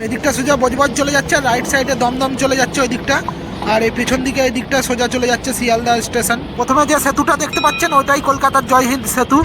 এদিকটা সোজা বজবজ চলে যাচ্ছে, আর রাইট সাইডে দমদম চলে যাচ্ছে ওই দিকটা আর এই পেছন দিকে এই দিকটা সোজা চলে যাচ্ছে শিয়ালদা স্টেশন। প্রথমে যে সেতুটা দেখতে পাচ্ছেন ওটাই কলকাতার জয় হিন্দ সেতু।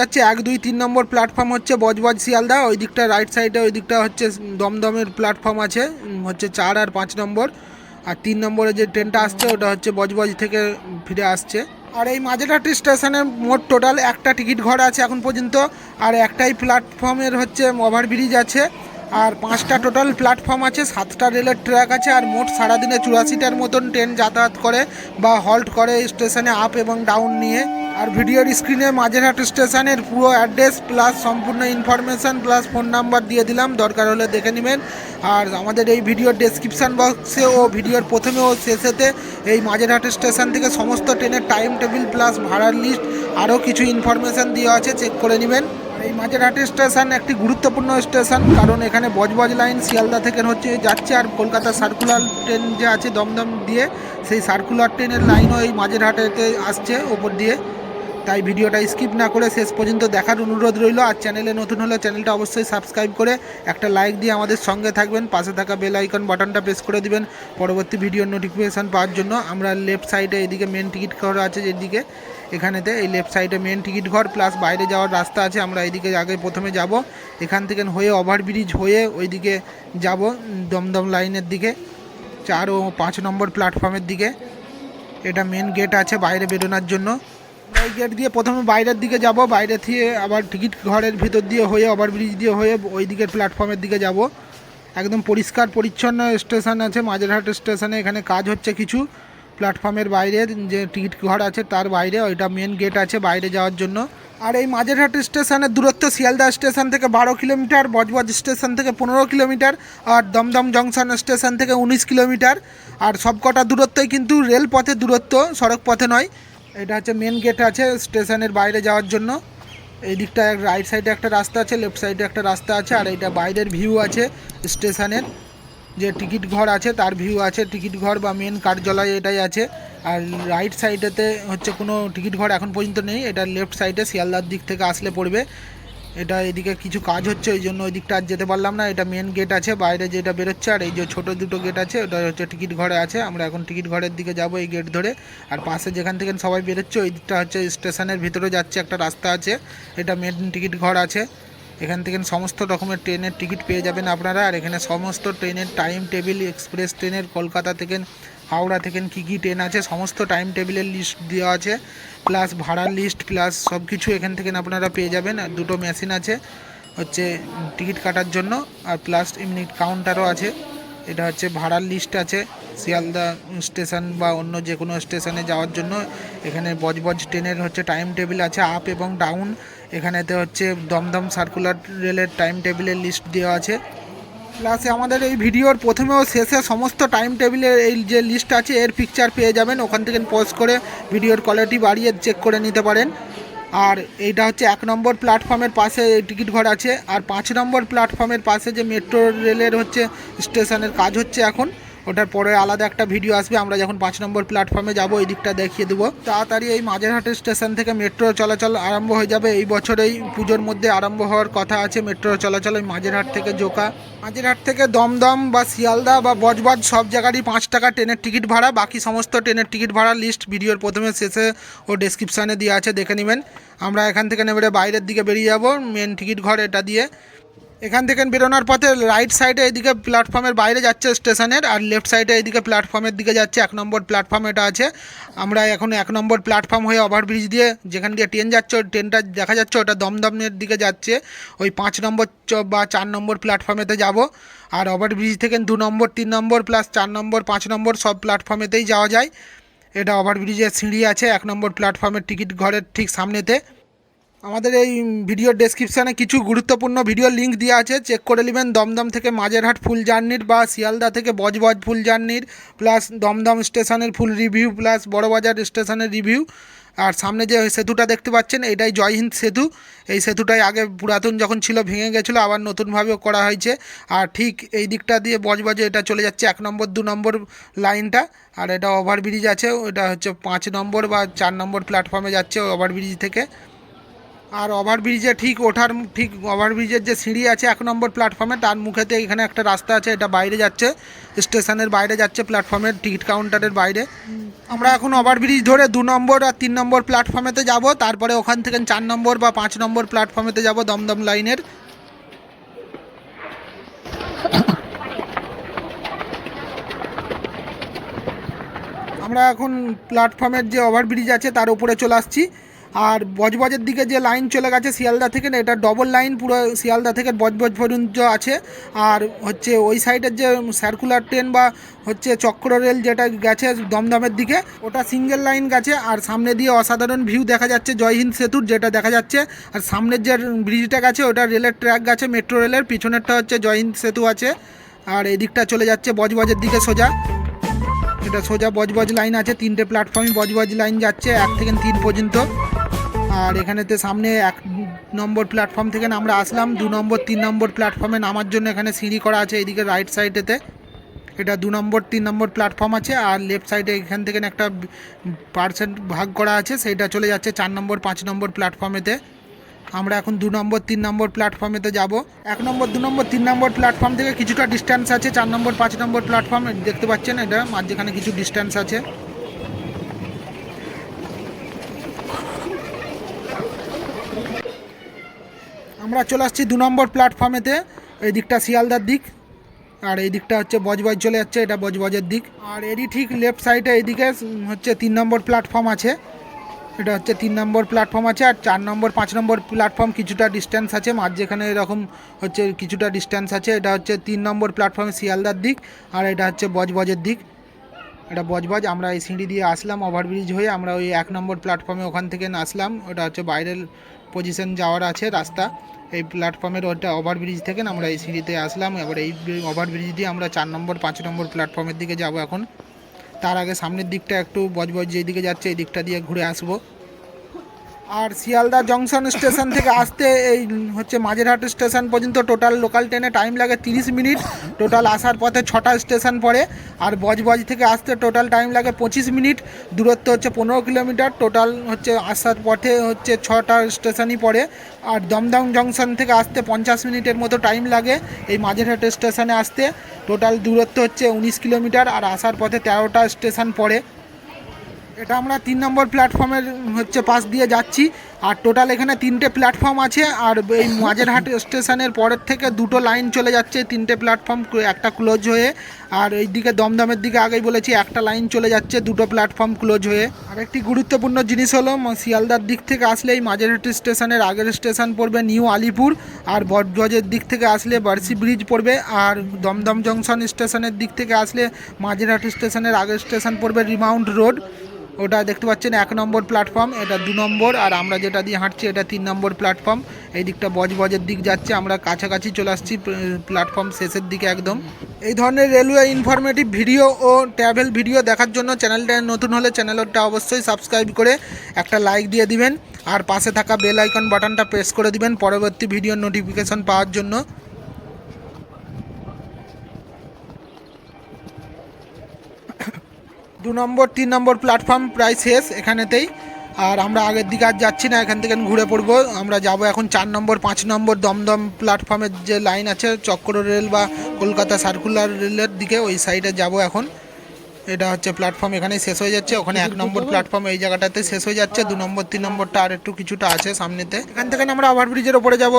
যাচ্ছে এক, দুই, তিন নম্বর প্ল্যাটফর্ম হচ্ছে বজবজ শিয়ালদা, ওই দিকটা রাইট সাইডে ওই দিকটা হচ্ছে দমদমের প্ল্যাটফর্ম আছে হচ্ছে চার আর পাঁচ নম্বর। আর তিন নম্বরে যে ট্রেনটা আসছে, ওটা হচ্ছে বজবজ থেকে ফিরে আসছে। আর এই মাঝেরহাটি স্টেশনে মোট টোটাল একটা টিকিট ঘর আছে এখন পর্যন্ত, আর একটাই প্ল্যাটফর্মের হচ্ছে ওভারব্রিজ আছে। আর পাঁচটা টোটাল প্ল্যাটফর্ম আছে, সাতটা রেলের ট্র্যাক আছে, আর মোট সারাদিনে চুরাশিটার মতন ট্রেন যাতায়াত করে বা হল্ট করে স্টেশনে আপ এবং ডাউন নিয়ে। আর ভিডিওর স্ক্রিনে মাঝেরহাট স্টেশনের পুরো অ্যাড্রেস প্লাস সম্পূর্ণ ইনফরমেশান প্লাস ফোন নাম্বার দিয়ে দিলাম। দরকার হলে দেখে নেবেন। আর আমাদের এই ভিডিওর ডেসক্রিপশান বক্সে ও ভিডিওর প্রথমে ও শেষেতে এই মাঝেরহাট স্টেশন থেকে সমস্ত ট্রেনের টাইম টেবিল প্লাস ভাড়ার লিস্ট আরও কিছু ইনফরমেশান দেওয়া আছে চেক করে নেবেন। এই মাঝেরহাট স্টেশন একটি গুরুত্বপূর্ণ স্টেশন, কারণ এখানে বজবজ লাইন শিয়ালদা থেকে হচ্ছে যাচ্ছে আর কলকাতা সার্কুলার ট্রেন যে আছে দমদম দিয়ে, সেই সার্কুলার ট্রেনের লাইনও এই মাঝেরহাটেতে আসছে, ওপর দিয়ে। তাই ভিডিওটা স্কিপ না করে শেষ পর্যন্ত দেখার অনুরোধ রইল। আর চ্যানেলে নতুন হলে চ্যানেলটা অবশ্যই সাবস্ক্রাইব করে একটা লাইক দিয়ে আমাদের সঙ্গে থাকবেন। পাশে থাকা বেল আইকন বাটনটা প্রেস করে দিবেন পরবর্তী ভিডিওর নোটিফিকেশান পাওয়ার জন্য। আমরা লেফট সাইডে এদিকে মেন টিকিট ঘর আছে যেদিকে, এখানেতে এই লেফট সাইডে মেন টিকিট ঘর প্লাস বাইরে যাওয়ার রাস্তা আছে। আমরা এইদিকে আগে প্রথমে যাব। এখান থেকে হয়ে ওভারব্রিজ হয়ে ওইদিকে যাব, দমদম লাইনের দিকে। চার ও পাঁচ নম্বর প্ল্যাটফর্মের দিকে। এটা মেন গেট আছে বাইরে বেরোনোর জন্য। এই গেট দিয়ে প্রথমে বাইরের দিকে যাব, বাইরে থেকে আবার টিকিট ঘরের ভিতর দিয়ে হয়ে ওভারব্রিজ দিয়ে হয়ে ওই দিকের প্ল্যাটফর্মের দিকে যাব। একদম পরিষ্কার, পরিচ্ছন্ন স্টেশন আছে, মাঝেরহাট স্টেশনে এখানে কাজ হচ্ছে কিছু। প্ল্যাটফর্মের বাইরে যে টিকিট ঘর আছে তার বাইরে, ওইটা মেন গেট আছে বাইরে যাওয়ার জন্য। আর এই মাঝেরহাট স্টেশনের দূরত্ব শিয়ালদা স্টেশন থেকে বারো কিলোমিটার, বজবজ স্টেশন থেকে পনেরো কিলোমিটার আর দমদম জংশন স্টেশন থেকে উনিশ কিলোমিটার। আর সবকটা দূরত্বই কিন্তু রেলপথের দূরত্ব সড়ক পথে নয়। এটা হচ্ছে মেন গেট আছে স্টেশনের বাইরে যাওয়ার জন্য। এই দিকটা রাইট সাইডে একটা রাস্তা আছে লেফট সাইডে একটা রাস্তা আছে, আর এটা বাইরের ভিউ আছে স্টেশনের যে টিকিট ঘর আছে, তার ভিউ আছে। টিকিট ঘর বা মেন কার্যালয় এটাই আছে। আর রাইট সাইডেতে হচ্ছে কোনো টিকিট ঘর এখন পর্যন্ত নেই, এটা লেফট সাইডে শিয়ালদার দিক থেকে আসলে পড়বে। এটা এদিকে কিছু কাজ হচ্ছে, ওই জন্য ওই দিকটা আর যেতে পারলাম না। এটা মেন গেট আছে, বাইরে যেটা বেরোচ্ছে, আর এই যে ছোট দুটো গেট আছে, ওটা হচ্ছে টিকিট ঘরে আছে। আমরা এখন টিকিট ঘরের দিকে যাব এই গেট ধরে। আর পাশে যেখান থেকে সবাই বেরোচ্ছে, ওই দিকটা হচ্ছে স্টেশনের ভিতরে যাচ্ছে একটা রাস্তা আছে। এটা মেন টিকিট ঘর আছে। এখান থেকে সমস্ত রকমের ট্রেনের টিকিট পেয়ে যাবেন আপনারা। আর এখানে সমস্ত ট্রেনের টাইম টেবিল এক্সপ্রেস ট্রেনের কলকাতা থেকে হাওড়া থেকে কী কী ট্রেন আছে, সমস্ত টাইম টেবিলের লিস্ট দেওয়া আছে প্লাস ভাড়ার লিস্ট প্লাস সব কিছু এখান থেকে আপনারা পেয়ে যাবেন দুটো মেশিন আছে, হচ্ছে টিকিট কাটার জন্য, আর প্লাস এমনি কাউন্টারও আছে, এটা হচ্ছে ভাড়ার লিস্ট আছে, শিয়ালদা স্টেশন বা অন্য যে কোনো স্টেশনে যাওয়ার জন্য, এখানে বজবজ ট্রেনের হচ্ছে টাইম টেবিল আছে আপ এবং ডাউন এখানেতে হচ্ছে দমদম সার্কুলার রেলের টাইম টেবিলের লিস্ট দেওয়া আছে প্লাসে আমাদের এই ভিডিওর প্রথমে ও শেষে সমস্ত টাইম টেবিলের এই যে লিস্ট আছে, এর পিকচার পেয়ে যাবেন। ওখান থেকে পজ করে ভিডিওর কোয়ালিটি বাড়িয়ে চেক করে নিতে পারেন। আর এইটা হচ্ছে এক নম্বর প্ল্যাটফর্মের পাশে টিকিট ঘর আছে। আর পাঁচ নম্বর প্ল্যাটফর্মের পাশে যে মেট্রো রেলের হচ্ছে স্টেশনের কাজ হচ্ছে এখন। ওটার পরে আলাদা একটা ভিডিও আসবে, আমরা যখন পাঁচ নম্বর প্ল্যাটফর্মে যাব ওই দিকটা দেখিয়ে দেবো। তাড়াতাড়ি এই মাঝেরহাটের স্টেশন থেকে মেট্রো চলাচল আরম্ভ হয়ে যাবে। এই বছরেই পুজোর মধ্যে আরম্ভ হওয়ার কথা আছে মেট্রো চলাচল ওই মাঝেরহাট থেকে জোকা। মাঝেরহাট থেকে দমদম বা শিয়ালদা বা বজবজ সব জায়গারই পাঁচ টাকা ট্রেনের টিকিট ভাড়া। বাকি সমস্ত ট্রেনের টিকিট ভাড়া লিস্ট ভিডিওর প্রথমে, শেষে ও ডেসক্রিপশানে দেওয়া আছে, দেখে নেবেন। আমরা এখান থেকে নেবে বাইরের দিকে বেরিয়ে যাব মেন টিকিট ঘর এটা দিয়ে। এখান থেকে বেরোনোর পথে রাইট সাইডে এইদিকে প্ল্যাটফর্মের বাইরে যাচ্ছে স্টেশনের আর লেফট সাইডে এইদিকে প্ল্যাটফর্মের দিকে যাচ্ছে, এক নম্বর প্ল্যাটফর্ম এটা আছে। আমরা এখন এক নম্বর প্ল্যাটফর্ম হয়ে ওভারব্রিজ দিয়ে যেখান দিয়ে ট্রেন যাচ্ছে, ওই ট্রেনটা দেখা যাচ্ছে ওটা দমদমের দিকে যাচ্ছে। ওই পাঁচ নম্বর বা চার নম্বর প্ল্যাটফর্মেতে যাব। আর ওভারব্রিজ থেকে দু নম্বর, তিন নম্বর প্লাস চার নম্বর, পাঁচ নম্বর সব প্ল্যাটফর্মেতেই যাওয়া যায়। এটা ওভারব্রিজের সিঁড়ি আছে, এক নম্বর প্ল্যাটফর্মের টিকিট ঘরের ঠিক সামনেতে। আমাদের এই ভিডিওর ডেসক্রিপশানে কিছু গুরুত্বপূর্ণ ভিডিও লিঙ্ক দেওয়া আছে। চেক করে নেবেন দমদম থেকে মাঝেরহাট ফুল জার্নির বা শিয়ালদা থেকে বজবজ ফুল জার্নির প্লাস দমদম স্টেশনের ফুল রিভিউ প্লাস বড়বাজার স্টেশনের রিভিউ আর সামনে যে সেতুটা দেখতে পাচ্ছেন, এটাই জয়হিন্দ সেতু। এই সেতুটাই আগে পুরাতন যখন ছিল, ভেঙে গেছিল, আবার নতুনভাবেও করা হয়েছে। আর ঠিক এই দিকটা দিয়ে বজবজে এটা চলে যাচ্ছে, এক নম্বর, দু নম্বর লাইনটা আর এটা ওভারব্রিজ আছে, ওটা হচ্ছে পাঁচ নম্বর বা চার নম্বর প্ল্যাটফর্মে যাচ্ছে ওভারব্রিজ থেকে। আর ওভারব্রিজে ঠিক ওঠার, ঠিক ওভারব্রিজের যে সিঁড়ি আছে এক নম্বর প্ল্যাটফর্মে, তার মুখেতে এখানে একটা রাস্তা আছে, এটা বাইরে যাচ্ছে, স্টেশনের বাইরে যাচ্ছে প্ল্যাটফর্মের টিকিট কাউন্টারের বাইরে। আমরা এখন ওভারব্রিজ ধরে দু নম্বর আর তিন নম্বর প্ল্যাটফর্মেতে যাব, তারপরে ওখান থেকে চার নম্বর বা পাঁচ নম্বর প্ল্যাটফর্মেতে যাব দমদম লাইনের। আমরা এখন প্ল্যাটফর্মের যে ওভারব্রিজ আছে, তার উপরে চলে আসছি। আর বজবজের দিকে যে লাইন চলে গেছে শিয়ালদা থেকে না, এটা ডবল লাইন পুরো শিয়ালদা থেকে বজবজ পর্যন্ত আছে। আর হচ্ছে ওই সাইডের যে সার্কুলার ট্রেন বা হচ্ছে চক্র রেল যেটা গেছে দমদমের দিকে, ওটা সিঙ্গেল লাইন গেছে। আর সামনে দিয়ে অসাধারণ ভিউ দেখা যাচ্ছে জয়হিন্দ সেতুর, যেটা দেখা যাচ্ছে। আর সামনের যে ব্রিজটা গেছে, ওটা রেলের ট্র্যাক গেছে মেট্রো রেলের পিছনেরটা হচ্ছে জয়হিন্দ সেতু আছে। আর এদিকটা চলে যাচ্ছে বজবজের দিকে সোজা। এটা সোজা বজবজ লাইন আছে, তিনটে প্ল্যাটফর্মে বজবজ লাইন যাচ্ছে, এক থেকে তিন পর্যন্ত। আর এখানেতে সামনে এক নম্বর প্ল্যাটফর্ম থেকে আমরা আসলাম, দু নম্বর, তিন নম্বর প্ল্যাটফর্মে নামার জন্য এখানে সিঁড়ি করা আছে এদিকে রাইট সাইডেতে এটা দু নম্বর, তিন নম্বর প্ল্যাটফর্ম আছে আর লেফট সাইডে এখান থেকে একটা পার্সেন্ট ভাগ করা আছে, সেইটা চলে যাচ্ছে চার নম্বর, পাঁচ নম্বর প্ল্যাটফর্মেতে আমরা এখন দু নম্বর, তিন নম্বর প্ল্যাটফর্মেতে যাব। এক নম্বর, দু নম্বর, তিন নম্বর প্ল্যাটফর্ম থেকে কিছুটা ডিস্ট্যান্স আছে, চার নম্বর, পাঁচ নম্বর প্ল্যাটফর্ম দেখতে পাচ্ছেন এটা, মাঝখানে কিছু ডিস্ট্যান্স আছে। আমরা চলে আসছি দু নম্বর প্ল্যাটফর্মেতে এই দিকটা শিয়ালদার দিক আর এই দিকটা হচ্ছে বজবজ চলে যাচ্ছে এটা বজবজের দিক। আর এরই ঠিক লেফট সাইডে এইদিকে উম, হচ্ছে তিন নম্বর প্ল্যাটফর্ম আছে। এটা হচ্ছে তিন নম্বর প্ল্যাটফর্ম আছে আর চার নম্বর পাঁচ নম্বর প্ল্যাটফর্ম কিছুটা ডিস্ট্যান্স আছে মাঝ যেখানে এরকম হচ্ছে কিছুটা ডিস্ট্যান্স আছে এটা হচ্ছে তিন নম্বর প্ল্যাটফর্মে শিয়ালদার দিক আর এটা হচ্ছে বজবজের দিক। এটা বজবজ আমরা এই সিঁড়ি দিয়ে আসলাম ওভারব্রিজ হয়ে আমরা ওই এক নম্বর প্ল্যাটফর্মে ওখান থেকে আসলাম ওটা হচ্ছে বাইরের পজিশন যাওয়ার আছে রাস্তা। এই প্ল্যাটফর্মের ওটা ওভারব্রিজ থেকে আমরা এই সিঁড়িতে আসলাম। এবার এই ওভারব্রিজ দিয়ে আমরা চার নম্বর, পাঁচ নম্বর প্ল্যাটফর্মের দিকে যাব এখন। তার আগে সামনের দিকটা একটু বজবজ যেদিকে যাচ্ছে, এই দিকটা দিয়ে ঘুরে আসব। আর শিয়ালদা জংশন স্টেশন থেকে আসতে এই হচ্ছে মাঝেরহাট স্টেশন পর্যন্ত টোটাল লোকাল ট্রেনে টাইম লাগে তিরিশ মিনিট। টোটাল আসার পথে ছটা স্টেশন পড়ে। আর বজবজ থেকে আসতে টোটাল টাইম লাগে পঁচিশ মিনিট। দূরত্ব হচ্ছে পনেরো কিলোমিটার। টোটাল হচ্ছে আসার পথে হচ্ছে ছটা স্টেশনই পড়ে। আর দমদম জংশন থেকে আসতে পঞ্চাশ মিনিটের মতো টাইম লাগে এই মাঝেরহাট স্টেশনে আসতে। টোটাল দূরত্ব হচ্ছে উনিশ কিলোমিটার। আর আসার পথে তেরোটা স্টেশন পড়ে। এটা আমরা তিন নম্বর প্ল্যাটফর্মের হচ্ছে পাশ দিয়ে যাচ্ছি। আর টোটাল এখানে তিনটে প্ল্যাটফর্ম আছে। আর এই মাঝেরহাট স্টেশনের পরের থেকে দুটো লাইন চলে যাচ্ছে তিনটে প্ল্যাটফর্ম একটা ক্লোজ হয়ে। আর এই দিকে দমদমের দিকে আগেই বলেছি, একটা লাইন চলে যাচ্ছে দুটো প্ল্যাটফর্ম ক্লোজ হয়ে। আর একটি গুরুত্বপূর্ণ জিনিস হলো শিয়ালদার দিক থেকে আসলে এই মাঝেরহাট স্টেশনের আগের স্টেশন পড়বে নিউ আলিপুর। আর বটগজের দিক থেকে আসলে বার্সি ব্রিজ পড়বে। আর দমদম জংশন স্টেশনের দিক থেকে আসলে মাঝেরহাট স্টেশনের আগের স্টেশন পড়বে রিমাউন্ট রোড ওটা দেখতে পাচ্ছেন, এক নম্বর প্ল্যাটফর্ম এটা দু নম্বর, আর আমরা যেটা দিয়ে হাঁটছি এটা তিন নম্বর প্ল্যাটফর্ম এই দিকটা বজবজের দিক যাচ্ছে, আমরা কাছাকাছি চলে আসছি প্ল্যাটফর্ম শেষের দিকে একদম। এই ধরনের রেলওয়ে ইনফরমেটিভ ভিডিও ও ট্রাভেল ভিডিও দেখার জন্য চ্যানেলটা নতুন হলে চ্যানেলটা অবশ্যই সাবস্ক্রাইব করে একটা লাইক দিয়ে দিবেন, আর পাশে থাকা বেল আইকন বাটনটা প্রেস করে দিবেন, পরবর্তী ভিডিওর নোটিফিকেশন পাওয়ার জন্য। দু নম্বর, তিন নম্বর প্ল্যাটফর্ম প্রায় শেষ এখানেতেই। আর আমরা আগের দিকে আর যাচ্ছি না, এখান থেকে ঘুরে পড়ব। আমরা যাব এখন চার নম্বর, পাঁচ নম্বর দমদম প্ল্যাটফর্মের যে লাইন আছে, চক্র রেল বা কলকাতা সার্কুলার রেলের দিকে, ওই সাইডে যাব এখন। এটা হচ্ছে প্ল্যাটফর্ম এখানেই শেষ হয়ে যাচ্ছে। ওখানে এক নম্বর প্ল্যাটফর্ম এই জায়গাটাতে শেষ হয়ে যাচ্ছে। দু নম্বর, তিন নম্বরটা আর একটু কিছুটা আছে সামনেতে। এখান থেকে আমরা ওভারব্রিজের ওপরে যাব।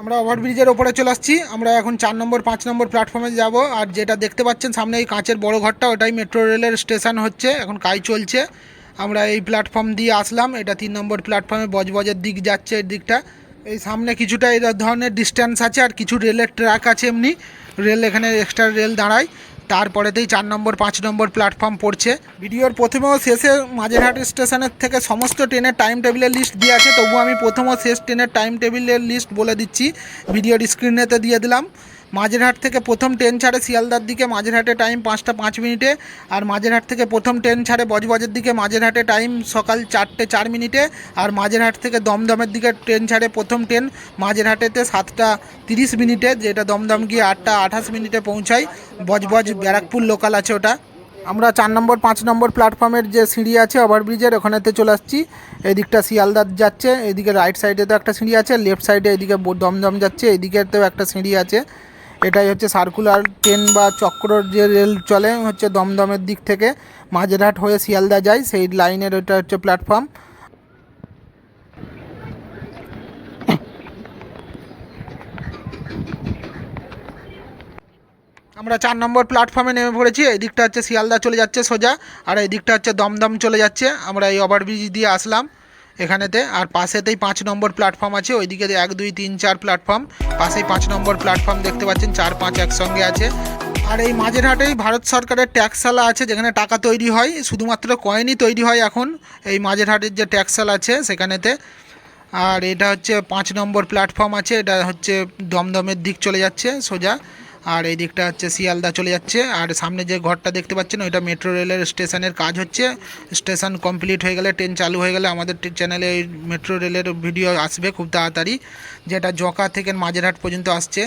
আমরা ওভারব্রিজের ওপরে চলে আসছি। আমরা এখন চার নম্বর, পাঁচ নম্বর প্ল্যাটফর্মে যাব। আর যেটা দেখতে পাচ্ছেন, সামনে এই কাঁচের বড় ঘরটা, ওটাই মেট্রো রেলের স্টেশন হচ্ছে। এখন কাজ চলছে। আমরা এই প্ল্যাটফর্ম দিয়ে আসলাম। এটা তিন নম্বর প্ল্যাটফর্মে বজবজের দিক যাচ্ছে এর দিকটা। এই সামনে কিছুটা এই ধরনের ডিস্ট্যান্স আছে আর কিছু রেলের ট্র্যাক আছে এমনি। রেল এখানে এক্সট্রা রেল দাঁড়ায়। তারপরেতেই চার নম্বর, পাঁচ নম্বর প্ল্যাটফর্ম পড়ছে। ভিডিওর প্রথমে ও শেষে মাঝেরহাট স্টেশনের থেকে সমস্ত ট্রেনের টাইম টেবিলের লিস্ট দিয়ে আছে তবু আমি প্রথম ও শেষ ট্রেনের টাইম টেবিলের লিস্ট বলে দিচ্ছি। ভিডিওর স্ক্রিনেতে দিয়ে দিলাম। মাঝেরহাট থেকে প্রথম ট্রেন ছাড়ে শিয়ালদার দিকে, মাঝেরহাটে টাইম পাঁচটা পাঁচ মিনিটে আর মাঝেরহাট থেকে প্রথম ট্রেন ছাড়ে বজবজের দিকে, মাঝেরহাটে টাইম সকাল চারটে চার মিনিটে আর মাঝেরহাট থেকে দমদমের দিকে ট্রেন ছাড়ে প্রথম ট্রেন, মাঝেরহাটেতে সাতটা তিরিশ মিনিটে, যেটা দমদম গিয়ে আটটা আঠাশ মিনিটে পৌঁছায়, বজবজ ব্যারাকপুর লোকাল আছে ওটা। আমরা চার নম্বর, পাঁচ নম্বর প্ল্যাটফর্মের যে সিঁড়ি আছে ওভারব্রিজের ওখানেতে চলে আসছি। এদিকটা শিয়ালদার যাচ্ছে, এদিকে রাইট সাইডে তো একটা সিঁড়ি আছে লেফট সাইডে এদিকে দমদম যাচ্ছে, এদিকেতেও একটা সিঁড়ি আছে। এটাই হচ্ছে সার্কুলার ট্রেন বা চক্রর যে রেল চলে, হচ্ছে দমদমের দিক থেকে। মাঝেরহাট হয়ে শিয়ালদা যায়, সেই লাইনের ওটা হচ্ছে প্ল্যাটফর্ম আমরা চার নম্বর প্ল্যাটফর্মে নেমে পড়েছি, এই দিকটা হচ্ছে শিয়ালদা চলে যাচ্ছে সোজা, আর এই দিকটা হচ্ছে দমদম চলে যাচ্ছে। আমরা এই ওভারব্রিজ দিয়ে আসলাম। এখানেতে। আর পাশেতেই পাঁচ নম্বর প্ল্যাটফর্ম আছে, ওইদিকে এক, দুই, তিন, চার প্ল্যাটফর্ম পাশেই পাঁচ নম্বর প্ল্যাটফর্ম দেখতে পাচ্ছেন, চার, পাঁচ একসঙ্গে আছে। আর এই মাঝেরহাটেই ভারত সরকারের ট্যাক্সালা আছে, যেখানে টাকা তৈরি হয়, শুধুমাত্র কয়েনই তৈরি হয় এখন। এই মাঝেরহাটের যে ট্যাক্সালা আছে সেখানেতে। আর এটা হচ্ছে পাঁচ নম্বর প্ল্যাটফর্ম আছে, এটা হচ্ছে দমদমের দিক চলে যাচ্ছে, সোজা। আর এই দিকটা হচ্ছে শিয়ালদা চলে যাচ্ছে। আর সামনে যে ঘরটা দেখতে পাচ্ছেন, ওইটা মেট্রো রেলের স্টেশনের কাজ হচ্ছে। স্টেশন কমপ্লিট হয়ে গেলে, ট্রেন চালু হয়ে গেলে আমাদের চ্যানেলে এই মেট্রো রেলের ভিডিও আসবে খুব তাড়াতাড়ি, যেটা জকা থেকে মাঝেরহাট পর্যন্ত আসছে।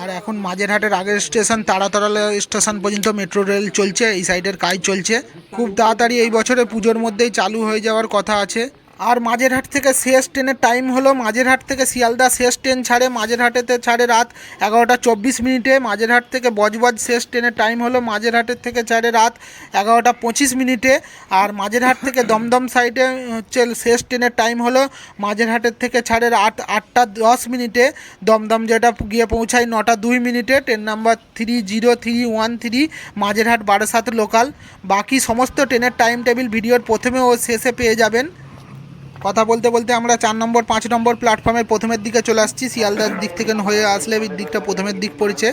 আর এখন মাঝেরহাটের আগের স্টেশন তাড়াতাড়া স্টেশন পর্যন্ত মেট্রো রেল চলছে, এই সাইডের কাজ চলছে। খুব তাড়াতাড়ি এই বছরে পুজোর মধ্যেই চালু হয়ে যাওয়ার কথা আছে। আর মাঝেরহাট থেকে শেষ ট্রেনের টাইম হলো, মাঝেরহাট থেকে শিয়ালদা শেষ ট্রেন ছাড়ে, মাঝেরহাটেতে ছাড়ে রাত এগারোটা চব্বিশ মিনিটে, মাঝেরহাট থেকে বজবজ শেষ ট্রেনের টাইম হলো, মাঝেরহাটের থেকে ছাড়ে রাত এগারোটা পঁচিশ মিনিটে, আর মাঝেরহাট থেকে দমদম সাইডে হচ্ছে শেষ ট্রেনের টাইম হলো, মাঝেরহাটের থেকে ছাড়ে আট আটটা দশ মিনিটে, দমদম যেটা গিয়ে পৌঁছায় নটা দুই মিনিটে, train number three zero three one three Majerhat Barasat local বাকি সমস্ত ট্রেনের টাইম টেবিল ভিডিওর প্রথমে ও শেষে পেয়ে যাবেন। কথা বলতে বলতে আমরা চার নম্বর, পাঁচ নম্বর প্ল্যাটফর্মের প্রথমের দিকে চলে আসছি। শিয়ালদার দিক থেকে হয়ে আসলে দিকটা প্রথমের দিক পড়েছে।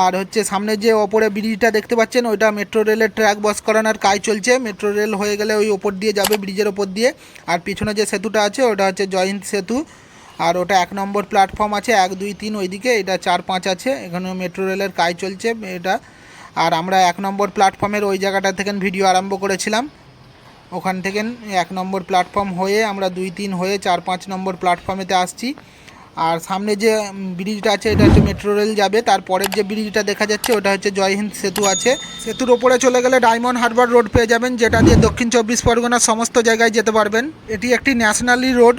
আর হচ্ছে সামনে যে ওপরে ব্রিজটা দেখতে পাচ্ছেন, ওইটা মেট্রো রেলের ট্র্যাক বস করানোর কাজ চলছে। মেট্রো রেল হয়ে গেলে ওই ওপর দিয়ে যাবে ব্রিজের ওপর দিয়ে। আর পিছনে যে সেতুটা আছে, ওটা হচ্ছে জয়হিন্দ সেতু। আর ওটা এক নম্বর প্ল্যাটফর্ম আছে, এক, দুই, তিন ওইদিকে। এটা চার, পাঁচ আছে। এখানে মেট্রো রেলের কাজ চলছে এটা। আর আমরা এক নম্বর প্ল্যাটফর্মের ওই জায়গাটা থেকে ভিডিও আরম্ভ করেছিলাম। ওখান থেকে এক নম্বর প্ল্যাটফর্ম হয়ে আমরা দুই তিন হয়ে চার পাঁচ নম্বর প্ল্যাটফর্মেতে আসছি। আর সামনে যে ব্রিজটা আছে, এটা হচ্ছে মেট্রো রেল যাবে। তারপরের যে ব্রিজটা দেখা যাচ্ছে, ওটা হচ্ছে জয়হিন্দ সেতু আছে। সেতুর ওপরে চলে গেলে ডায়মন্ড হারবার রোড পেয়ে যাবেন, যেটা দিয়ে দক্ষিণ চব্বিশ পরগনার সমস্ত জায়গায় যেতে পারবেন। এটি একটি ন্যাশনালি রোড